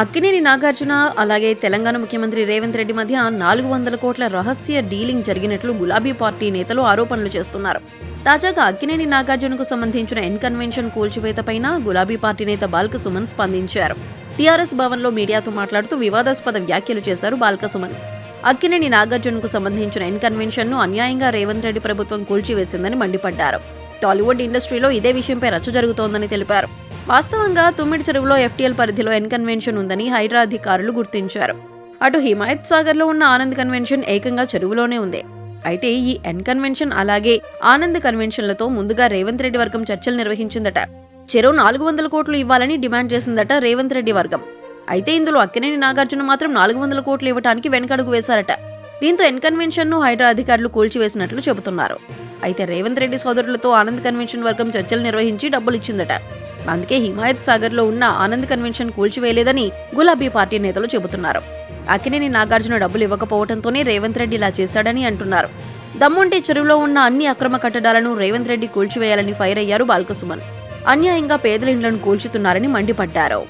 అక్కినేని నాగార్జున అలాగే తెలంగాణ ముఖ్యమంత్రి రేవంత్ రెడ్డి మధ్య నాలుగు వందల కోట్ల రహస్య డీలింగ్ జరిగినట్లు గులాబీ పార్టీ నేతలు ఆరోపణలు చేస్తున్నారు. తాజాగా అక్కినేని నాగార్జునకు సంబంధించిన ఎన్ కన్వెన్షన్ కూల్చివేతపైన గులాబీ పార్టీ నేత బాల్క సుమన్ స్పందించారు. టీఆర్ఎస్ భవన్లో మీడియాతో మాట్లాడుతూ వివాదాస్పద వ్యాఖ్యలు చేశారు బాల్క సుమన్ అక్కినేని నాగార్జునకు సంబంధించిన ఎన్కన్వెన్షన్ను అన్యాయంగా రేవంత్ రెడ్డి ప్రభుత్వం కూల్చివేసిందని మండిపడ్డారు. టాలీవుడ్ ఇండస్ట్రీలో ఇదే విషయంపై రచ్చ జరుగుతోందని తెలిపారు. వాస్తవంగా తుమ్మిడి చెరువులో ఎఫ్టీఎల్ పరిధిలో ఎన్కన్వెన్షన్ ఉందని హైడ్రా అధికారులు గుర్తించారు. అటు హిమాయత్ సాగర్లో ఉన్న ఆనంద్ కన్వెన్షన్ ఏకంగా చెరువులోనే ఉంది. అయితే ఈ ఎన్ కన్వెన్షన్ అలాగే ఆనంద్ కన్వెన్షన్లతో ముందుగా రేవంత్ రెడ్డి వర్గం చర్చలు నిర్వహించిందట. చెరువు నాలుగు వందల కోట్లు ఇవ్వాలని డిమాండ్ చేసిందట రేవంత్ రెడ్డి వర్గం. అయితే ఇందులో అక్కినేని నాగార్జున మాత్రం నాలుగు వందల కోట్లు ఇవ్వడానికి వెనకడుగు వేశారట. దీంతో ఎన్కన్వెన్షన్ను హైడ్రా అధికారులు కూల్చివేసినట్లు చెబుతున్నారు. అయితే రేవంత్ రెడ్డి సోదరులతో ఆనంద్ కన్వెన్షన్ వర్గం చర్చలు నిర్వహించి డబ్బులు ఇచ్చిందట అందుకే హిమాయత్ సాగర్లో ఉన్న ఆనంద్ కన్వెన్షన్ కూల్చివేయలేదని గులాబీ పార్టీ నేతలు చెబుతున్నారు. అక్కినేని నాగార్జున డబ్బులు ఇవ్వకపోవడంతోనే రేవంత్ రెడ్డి ఇలా చేశాడని అంటున్నారు. దమ్ముంటే చెరువులో ఉన్న అన్ని అక్రమ కట్టడాలను రేవంత్ రెడ్డి కూల్చివేయాలని ఫైర్ అయ్యారు బాల్కసుమన్. అన్యాయంగా పేదల ఇండ్లను కూల్చుతున్నారని మండిపడ్డారు.